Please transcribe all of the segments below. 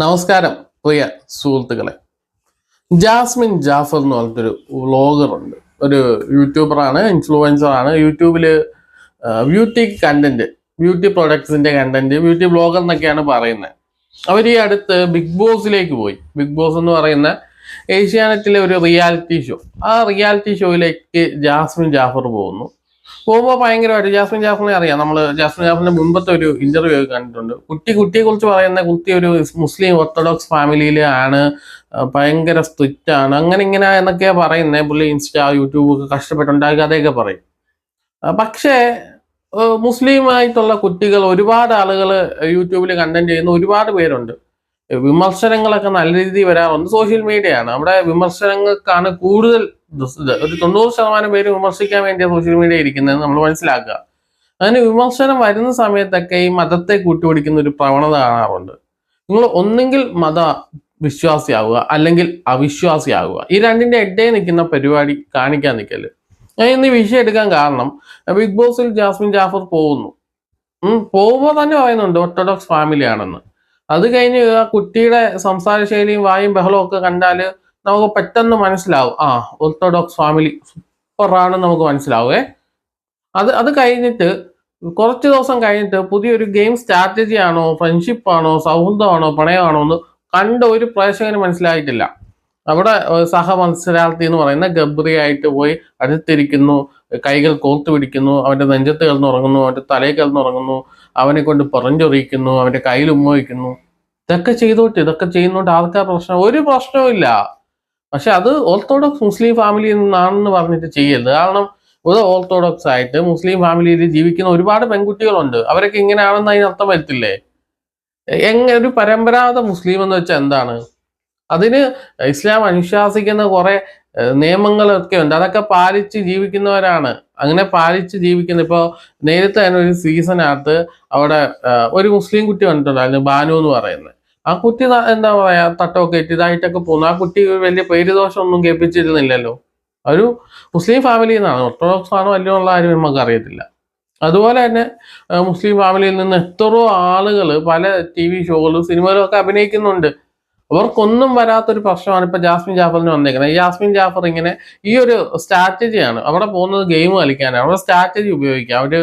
നമസ്കാരം പ്രിയ സുഹൃത്തുക്കളെ. ജാസ്മിൻ ജാഫർ എന്ന് പറഞ്ഞിട്ടൊരു വ്ളോഗറുണ്ട് ഒരു യൂട്യൂബറാണ് ഇൻഫ്ലുവൻസർ ആണ് യൂട്യൂബിൽ ബ്യൂട്ടി കണ്ടന്റ് ബ്യൂട്ടി പ്രൊഡക്ട്സിന്റെ കണ്ടന്റ് ബ്യൂട്ടി ബ്ലോഗർ എന്നൊക്കെയാണ് പറയുന്നത്. അവർ ഈ അടുത്ത് ബിഗ് ബോസിലേക്ക് പോയി. ബിഗ് ബോസ് എന്ന് പറയുന്ന ഏഷ്യാനെറ്റിലെ ഒരു റിയാലിറ്റി ഷോ. ആ റിയാലിറ്റി ഷോയിലേക്ക് ജാസ്മിൻ ജാഫർ പോകുന്നു. പോകുമ്പോൾ ഭയങ്കരമായിട്ട് ജാസ്മിൻ ജാഫറിനെ അറിയാം. നമ്മൾ ജാസ്മിൻ ജാഫറിന്റെ മുൻപത്തെ ഒരു ഇന്റർവ്യൂ ഒക്കെ കണ്ടിട്ടുണ്ട്. കുട്ടി കുട്ടിയെ കുറിച്ച് പറയുന്ന കുട്ടി ഒരു മുസ്ലിം ഓർത്തഡോക്സ് ഫാമിലിയിൽ ആണ്. ആ, ഭയങ്കര സ്ട്രിക്റ്റ് ആണ്. അങ്ങനെ ഇങ്ങനെ എന്നൊക്കെയാ പറയുന്നത് പുള്ളി ഇൻസ്റ്റാ യൂട്യൂബ് ഒക്കെ കഷ്ടപ്പെട്ടുണ്ടാക്കി അതൊക്കെ പറയും. പക്ഷേ മുസ്ലിമായിട്ടുള്ള കുട്ടികൾ ഒരുപാട് ആളുകൾ യൂട്യൂബിൽ കണ്ടന്റ് ചെയ്യുന്ന ഒരുപാട് പേരുണ്ട്. വിമർശനങ്ങളൊക്കെ നല്ല രീതിയിൽ വരാറുണ്ട്. സോഷ്യൽ മീഡിയയാണ് അവിടെ വിമർശനങ്ങൾക്കാണ് കൂടുതൽ. ഒരു തൊണ്ണൂറ് ശതമാനം പേര് വിമർശിക്കാൻ വേണ്ടിയ സോഷ്യൽ മീഡിയ ഇരിക്കുന്നത് നമ്മൾ മനസ്സിലാക്കുക. അങ്ങനെ വിമർശനം വരുന്ന സമയത്തൊക്കെ ഈ മതത്തെ കൂട്ടുപിടിക്കുന്ന ഒരു പ്രവണത കാണാറുണ്ട്. നിങ്ങൾ ഒന്നെങ്കിൽ മത വിശ്വാസിയാവുക അല്ലെങ്കിൽ അവിശ്വാസിയാവുക. ഈ രണ്ടിന്റെ ഇടയിൽ നിൽക്കുന്ന പരിപാടി കാണിക്കാൻ നിൽക്കൽ ഞാൻ ഇന്ന് വിഷയം എടുക്കാൻ കാരണം ബിഗ് ബോസിൽ ജാസ്മിൻ ജാഫർ പോകുന്നു. പോകുമ്പോൾ തന്നെ പറയുന്നുണ്ട് ഓർത്തഡോക്സ് ഫാമിലിയാണെന്ന് അത് കഴിഞ്ഞ് ആ കുട്ടിയുടെ സംസാര ശൈലിയും വായും ബഹളവും ഒക്കെ കണ്ടാൽ നമുക്ക് പെട്ടെന്ന് മനസ്സിലാവും. ആ ഓർത്തഡോക്സ് ഫാമിലി സൂപ്പറാണെന്ന് നമുക്ക് മനസ്സിലാവേ. അത് അത് കഴിഞ്ഞിട്ട് കുറച്ച് ദിവസം കഴിഞ്ഞിട്ട് പുതിയൊരു ഗെയിം സ്ട്രാറ്റജി ആണോ ഫ്രണ്ട്ഷിപ്പ് ആണോ സൗഹൃദമാണോ പ്രണയമാണോ എന്ന് കണ്ട ഒരു പ്രേക്ഷകന് മനസ്സിലായിട്ടില്ല. അവിടെ സഹ മത്സരാർത്ഥി എന്ന് പറയുന്ന ഗബ്രിയായിട്ട് പോയി അടുത്തിരിക്കുന്നു. കൈകൾ കോർത്തു പിടിക്കുന്നു. അവന്റെ നെഞ്ചത്ത് കിടന്നുറങ്ങുന്നു. അവന്റെ തലയിൽ കിടന്നുറങ്ങുന്നു. അവനെ കൊണ്ട് പറഞ്ഞൊറിയിക്കുന്നു. അവന്റെ കയ്യിൽ ഉമ്മ വയ്ക്കുന്നു. ഇതൊക്കെ ചെയ്തോട്ട് ഇതൊക്കെ ചെയ്യുന്നോണ്ട് ആൾക്കാർ പ്രശ്നം? ഒരു പ്രശ്നവും ഇല്ല. പക്ഷെ അത് ഓർത്തഡോക്സ് മുസ്ലിം ഫാമിലിയിൽ നിന്നാണെന്ന് പറഞ്ഞിട്ട് ചെയ്യരുത്. കാരണം ഒരു ഓർത്തഡോക്സ് ആയിട്ട് മുസ്ലിം ഫാമിലിയിൽ ജീവിക്കുന്ന ഒരുപാട് പെൺകുട്ടികളുണ്ട്. അവരൊക്കെ ഇങ്ങനെയാണെന്ന് അതിന് അർത്ഥം വരത്തില്ലേ? എങ്ങനെ ഒരു പരമ്പരാഗത മുസ്ലിം എന്ന് വെച്ചാൽ എന്താണ്? അതിന് ഇസ്ലാം അനുശാസിക്കുന്ന കുറെ നിയമങ്ങളൊക്കെ ഉണ്ട്. അതൊക്കെ പാലിച്ച് ജീവിക്കുന്നവരാണ്. അങ്ങനെ പാലിച്ച് ജീവിക്കുന്ന ഇപ്പോൾ നേരത്തെ തന്നെ ഒരു സീസണകത്ത് അവിടെ ഒരു മുസ്ലിം കുട്ടി വന്നിട്ടുണ്ടായിരുന്നു ബാനു എന്ന് പറയുന്നത്. ആ കുട്ടി എന്താ പറയാ തട്ടമൊക്കെ ഇതായിട്ടൊക്കെ പോകുന്നു. ആ കുട്ടി വലിയ പേരുദോഷം ഒന്നും കേൾപ്പിച്ചിരുന്നില്ലല്ലോ. ഒരു മുസ്ലിം ഫാമിലിയിൽ നിന്നാണ് ഓർത്തഡോക്സ് ആണോ അല്ലയോ ഉള്ള ആരും നമുക്ക് അറിയത്തില്ല. അതുപോലെ തന്നെ മുസ്ലിം ഫാമിലിയിൽ നിന്ന് എത്രയോ ആളുകൾ പല ടി വി ഷോകളും സിനിമകളും ഒക്കെ അഭിനയിക്കുന്നുണ്ട്. അവർക്കൊന്നും വരാത്തൊരു പ്രശ്നമാണ് ഇപ്പൊ ജാസ്മിൻ ജാഫറിന് വന്നേക്കുന്നത്. ജാസ്മിൻ ജാഫർ ഇങ്ങനെ ഈ ഒരു സ്ട്രാറ്റജിയാണ്. അവിടെ പോകുന്നത് ഗെയിം കളിക്കാനാണ്. അവിടെ സ്ട്രാറ്റജി ഉപയോഗിക്കുക അവർ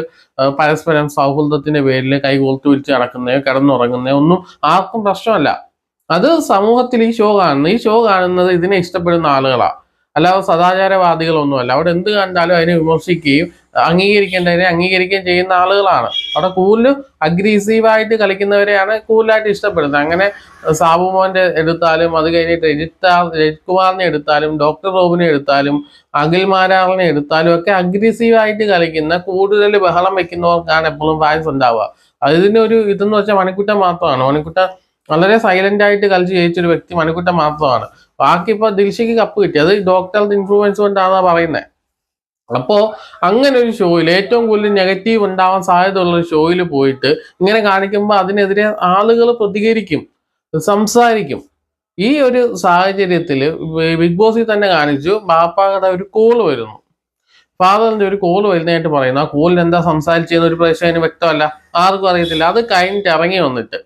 പരസ്പരം സൗഹൃദത്തിന്റെ പേരിൽ കൈ കോർത്തു വിളിച്ച് നടക്കുന്നയോ കിടന്നുറങ്ങുന്നയോ ഒന്നും ആർക്കും പ്രശ്നമല്ല. അത് സമൂഹത്തിൽ ഈ ഷോ കാണുന്നത് ഈ ഷോ കാണുന്നത് ഇതിനെ ഇഷ്ടപ്പെടുന്ന ആളുകളാ. അല്ലാതെ സദാചാരവാദികളൊന്നുമല്ല. അവിടെ എന്ത് കണ്ടാലും അതിനെ വിമർശിക്കുകയും അംഗീകരിക്കേണ്ടതിനെ അംഗീകരിക്കുകയും ചെയ്യുന്ന ആളുകളാണ്. അവിടെ കൂടുതലും അഗ്രസീവായിട്ട് കളിക്കുന്നവരെയാണ് കൂടുതലായിട്ട് ഇഷ്ടപ്പെടുന്നത്. അങ്ങനെ സാബുമോന്റെ എടുത്താലും അത് കഴിഞ്ഞിട്ട് രജിത്ത രജിത് കുമാറിനെ എടുത്താലും ഡോക്ടർ റോബിനെ എടുത്താലും അഖിൽ മാരാറിനെ എടുത്താലും ഒക്കെ അഗ്രസീവായിട്ട് കളിക്കുന്ന കൂടുതൽ ബഹളം വെക്കുന്നവർക്കാണ് എപ്പോഴും ഫാൻസ് ഉണ്ടാവുക. അതിനൊരു ഇതെന്ന് വെച്ചാൽ മണിക്കുട്ടൻ മാത്രമാണ്. മണിക്കുട്ടൻ വളരെ സൈലന്റ് ആയിട്ട് കളിച്ച് ജയിച്ചൊരു വ്യക്തി മണിക്കുട്ടൻ മാത്രമാണ്. ബാക്കി ഇപ്പൊ ദിൽഷയ്ക്ക് കപ്പ് കിട്ടി. അത് ഡോക്ടറുടെ ഇൻഫ്ലുവൻസ് കൊണ്ടാണ് പറയുന്നത് അപ്പോ അങ്ങനെ ഒരു ഷോയിൽ ഏറ്റവും കൂടുതൽ നെഗറ്റീവ് ഉണ്ടാവാൻ സാധ്യതയുള്ള ഒരു ഷോയിൽ പോയിട്ട് ഇങ്ങനെ കാണിക്കുമ്പോൾ അതിനെതിരെ ആളുകൾ പ്രതികരിക്കും സംസാരിക്കും. ഈ ഒരു സാഹചര്യത്തിൽ ബിഗ് ബോസിൽ തന്നെ കാണിച്ചു ബാപ്പായുടെ ഒരു കോൾ വരുന്നു. ഫാദറിന്റെ ഒരു കോൾ വരുന്നതായിട്ട് പറയുന്നു. ആ കോളിൽ എന്താ സംസാരിച്ചതെന്ന് ഒരു പ്രേക്ഷകന് വ്യക്തമല്ല. ആർക്കും അറിയത്തില്ല. അത് കഴിഞ്ഞിട്ട് ഇറങ്ങി വന്നിട്ട്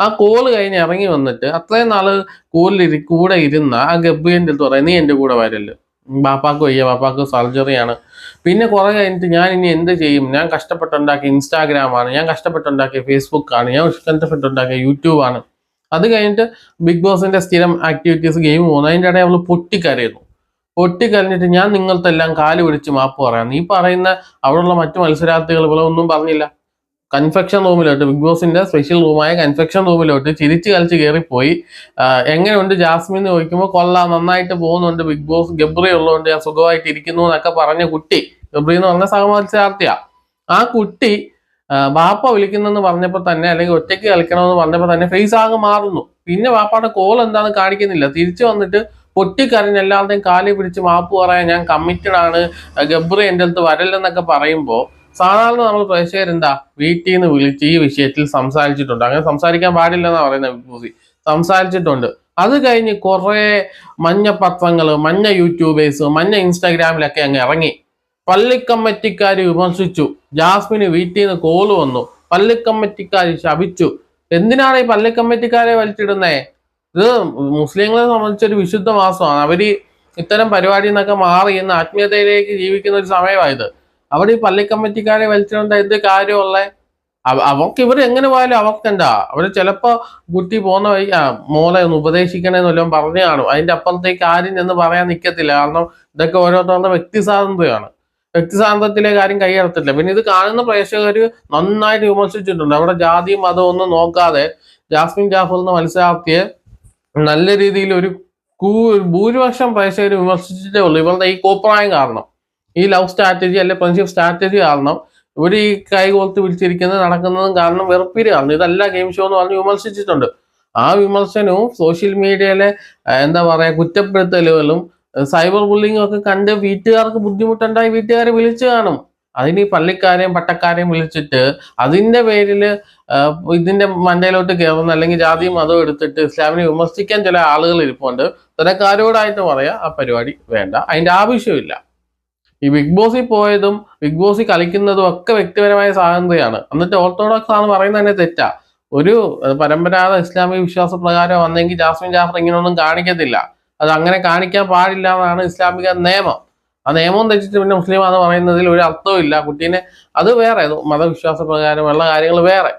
ആ കോൾ കഴിഞ്ഞ് ഇറങ്ങി വന്നിട്ട് അത്രയും നാൾ കോളിലിരി കൂടെ ഇരുന്ന ആ ഗബ്രിയന്റെ അടുത്ത് പറയാം നീ എന്റെ കൂടെ വരൽ. ബാപ്പാക്ക് വയ്യ ബാപ്പാക്ക് സർജറിയാണ് പിന്നെ കുറേ കഴിഞ്ഞിട്ട് ഞാൻ ഇനി എന്ത് ചെയ്യും? ഞാൻ കഷ്ടപ്പെട്ടുണ്ടാക്കിയ ഇൻസ്റ്റാഗ്രാമാണ് ഞാൻ കഷ്ടപ്പെട്ടുണ്ടാക്കിയ ഫേസ്ബുക്കാണ് ഞാൻ കഷ്ടപ്പെട്ടുണ്ടാക്കിയ യൂട്യൂബാണ് അത് കഴിഞ്ഞിട്ട് ബിഗ് ബോസിന്റെ സ്ഥിരം ആക്ടിവിറ്റീസ് ഗെയിം പോകുന്നു. അതിന്റെ ഇടയിൽ അവൾ പൊട്ടിക്കരയുന്നു. പൊട്ടിക്കരഞ്ഞിട്ട് ഞാൻ നിങ്ങൾക്കെല്ലാം കാൽ പിടിച്ച് മാപ്പ് പറയാം. നീ പറയുന്ന അവിടെയുള്ള മറ്റു മത്സരാർത്ഥികൾ ഇവിടെ ഒന്നും പറഞ്ഞില്ല. കൺഫെക്ഷൻ റൂമിലോട്ട് ബിഗ് ബോസിന്റെ സ്പെഷ്യൽ റൂമായ കൺഫെക്ഷൻ റൂമിലോട്ട് ചിരിച്ച് കളിച്ച് കയറിപ്പോയി. എങ്ങനെയുണ്ട് ജാസ്മിൻ എന്ന് ചോദിക്കുമ്പോൾ കൊള്ളാം നന്നായിട്ട് പോകുന്നുണ്ട് ബിഗ് ബോസ് ഗബ്രി ഉള്ളതുകൊണ്ട് ഞാൻ സുഖമായിട്ട് ഇരിക്കുന്നു എന്നൊക്കെ പറഞ്ഞ കുട്ടി ഗബ്രി എന്ന് പറഞ്ഞ സഹമത്സരാർത്ഥിയാ ആ കുട്ടി ബാപ്പ വിളിക്കുന്നെന്ന് പറഞ്ഞപ്പോൾ തന്നെ അല്ലെങ്കിൽ ഒറ്റയ്ക്ക് കളിക്കണമെന്ന് പറഞ്ഞപ്പോൾ തന്നെ ഫേസ് ആകെ മാറുന്നു. പിന്നെ ബാപ്പയുടെ കോൾ എന്താണെന്ന് കാണിക്കുന്നില്ല. തിരിച്ചു വന്നിട്ട് പൊട്ടിക്കരഞ്ഞ് എല്ലാവരുടെയും കാലി പിടിച്ച് മാപ്പ് പറയാൻ ഞാൻ കമ്മിറ്റഡ് ആണ്. ഗബ്രി എന്റെ അടുത്ത് വരല്ലെന്നൊക്കെ പറയുമ്പോൾ സാധാരണ നമ്മൾ പ്രേക്ഷകരെന്താ വീട്ടിൽ നിന്ന് വിളിച്ച് ഈ വിഷയത്തിൽ സംസാരിച്ചിട്ടുണ്ട്. അങ്ങനെ സംസാരിക്കാൻ പാടില്ലെന്നാണ് പറയുന്നത് ബിഗ് സംസാരിച്ചിട്ടുണ്ട്. അത് കഴിഞ്ഞ് കുറെ മഞ്ഞ പത്രങ്ങൾ മഞ്ഞ യൂട്യൂബേഴ്സ് മഞ്ഞ ഇൻസ്റ്റാഗ്രാമിലൊക്കെ അങ്ങ് ഇറങ്ങി. പള്ളിക്കമ്മറ്റിക്കാർ വിമർശിച്ചു. ജാസ്മിന് വീട്ടിൽ നിന്ന് കോൾ വന്നു. പള്ളിക്കമ്മറ്റിക്കാർ ശപിച്ചു. എന്തിനാണ് ഈ പള്ളിക്കമ്മറ്റിക്കാരെ വലിച്ചിടുന്നേ? ഇത് മുസ്ലിങ്ങളെ സംബന്ധിച്ചൊരു വിശുദ്ധ മാസമാണ്. അവർ ഇത്തരം പരിപാടിയിൽ നിന്നൊക്കെ മാറി ഇന്ന് ആത്മീയതയിലേക്ക് ജീവിക്കുന്ന ഒരു സമയമായത് അവിടെ ഈ പള്ളി കമ്മിറ്റിക്കാരെ വലിച്ചിടേണ്ട എന്ത് കാര്യമുള്ളേ? അവക്ക് ഇവർ എങ്ങനെ പോയാലും അവർക്ക് എന്താ? അവർ ചിലപ്പോ കുട്ടി പോകുന്ന വഴി മോളെ ഒന്ന് ഉപദേശിക്കണേന്ന് വല്ലതും പറഞ്ഞു കാണും. അതിന്റെ അപ്പുറത്തേക്ക് ആരും എന്ന് പറയാൻ നിൽക്കത്തില്ല കാരണം ഇതൊക്കെ ഓരോരുത്തരുടെ വ്യക്തി സ്വാതന്ത്ര്യമാണ് വ്യക്തി സ്വാതന്ത്ര്യത്തിലെ കാര്യം കൈയടത്തില്ല പിന്നെ ഇത് കാണുന്ന പ്രേക്ഷകർ നന്നായിട്ട് വിമർശിച്ചിട്ടുണ്ട്. അവിടെ ജാതിയും മതവും ഒന്നും നോക്കാതെ ജാസ്മിൻ ജാഫർ എന്ന മത്സരാർത്ഥിയെ നല്ല രീതിയിൽ ഒരു ഭൂരിപക്ഷം പ്രേക്ഷകർ വിമർശിച്ചിട്ടേ ഉള്ളൂ. ഇവരുടെ ഈ കോപ്രായം കാരണം. ഈ ലവ് സ്ട്രാറ്റജി അല്ലെ ഫ്രണ്ട്ഷിപ്പ് സ്ട്രാറ്റജി കാരണം ഇവർ ഈ കൈ കോർത്ത് വിളിച്ചിരിക്കുന്നത് നടക്കുന്നതും കാരണം വെറുപ്പീര് കാരണം ഇതല്ല ഗെയിം ഷോ എന്ന് പറഞ്ഞ് വിമർശിച്ചിട്ടുണ്ട്. ആ വിമർശനവും സോഷ്യൽ മീഡിയയിലെ എന്താ പറയാ കുറ്റപ്പെടുത്തലുകളും സൈബർ ബുള്ളിങ്ങും ഒക്കെ കണ്ട് വീട്ടുകാർക്ക് ബുദ്ധിമുട്ടുണ്ടായി വീട്ടുകാരെ വിളിച്ചു കാണും. അതിന് ഈ പള്ളിക്കാരെയും പട്ടക്കാരെയും വിളിച്ചിട്ട് അതിന്റെ പേരിൽ ഇതിന്റെ മണ്ടയിലോട്ട് കയറുന്ന അല്ലെങ്കിൽ ജാതി മതവും എടുത്തിട്ട് ഇസ്ലാമിനെ വിമർശിക്കാൻ ചില ആളുകൾ ഇരിപ്പുണ്ട്. തനക്കാരോടായിട്ട് പറയാ ആ പരിപാടി വേണ്ട. അതിന്റെ ആവശ്യമില്ല. ഈ ബിഗ് ബോസിൽ പോയതും ബിഗ് ബോസിൽ കളിക്കുന്നതും ഒക്കെ വ്യക്തിപരമായ സ്വാതന്ത്ര്യമാണ്. എന്നിട്ട് ഓർത്തഡോക്സ് ആണ് പറയുന്നത് തന്നെ തെറ്റാ. ഒരു പരമ്പരാഗത ഇസ്ലാമിക വിശ്വാസ പ്രകാരം വന്നെങ്കിൽ ജാസ്മിൻ ജാഫർ ഇങ്ങനെയൊന്നും കാണിക്കത്തില്ല. അത് അങ്ങനെ കാണിക്കാൻ പാടില്ല എന്നാണ് ഇസ്ലാമിക നിയമം. ആ നിയമം തെറ്റിട്ട് പിന്നെ മുസ്ലിം എന്ന് പറയുന്നതിൽ ഒരു അർത്ഥവും ഇല്ല. കുട്ടീനെ അത് വേറെ മതവിശ്വാസ പ്രകാരമുള്ള കാര്യങ്ങൾ വേറെ.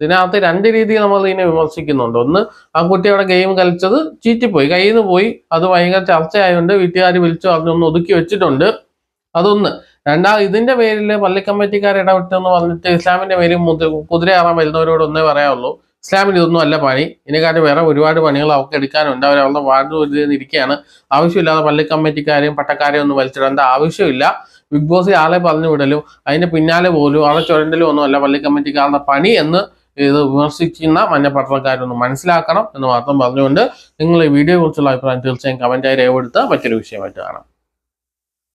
ഇതിനകത്ത് രണ്ട് രീതിയിൽ നമ്മൾ ഇതിനെ വിമർശിക്കുന്നുണ്ട്. ഒന്ന് ആ കുട്ടി അവിടെ ഗെയിം കളിച്ചത് ചീറ്റിപ്പോയി. കയ്യിൽ നിന്ന് പോയി. അത് ഭയങ്കര ചർച്ചയായതുകൊണ്ട് വീട്ടുകാർ വിളിച്ചു പറഞ്ഞൊന്ന് ഒതുക്കി വെച്ചിട്ടുണ്ട്. അതൊന്ന്. രണ്ടാമത് ഇതിന്റെ പേരിൽ പള്ളി കമ്മിറ്റിക്കാർ ഇടപെട്ടെന്ന് പറഞ്ഞിട്ട് ഇസ്ലാമിന്റെ പേരിൽ കുതിരയാറാൻ വരുന്നവരോട് ഒന്നേ പറയാനുള്ളൂ ഇസ്ലാമിന് ഇതൊന്നും അല്ല പണി. ഇതിനെക്കാട്ടി വേറെ ഒരുപാട് പണികൾ അവർക്ക് എടുക്കാനുണ്ട്. അവർ അവരുടെ വാർഡ് ഇരിക്കുകയാണ്. ആവശ്യമില്ലാതെ പള്ളി കമ്മിറ്റിക്കാരെയും പട്ടക്കാരെയും ഒന്നും വലിച്ചിടേണ്ട ആവശ്യമില്ല? ബിഗ് ബോസ് ആളെ പറഞ്ഞു വിടലും. അതിന്റെ പിന്നാലെ പോലും ആളെ ചുരണ്ടലും ഒന്നും അല്ല പള്ളി കമ്മിറ്റിക്കാരുടെ പണി എന്ന് ഇത് വിമർശിക്കുന്ന മഞ്ഞപ്പത്രക്കാരൊന്ന് മനസ്സിലാക്കണം എന്ന് മാത്രം പറഞ്ഞുകൊണ്ട് നിങ്ങൾ ഈ വീഡിയോയെ കുറിച്ചുള്ള അഭിപ്രായം തീർച്ചയായും കമന്റായി രേഖപ്പെടുത്തുക. മറ്റൊരു വിഷയമായിട്ട് കാണാം.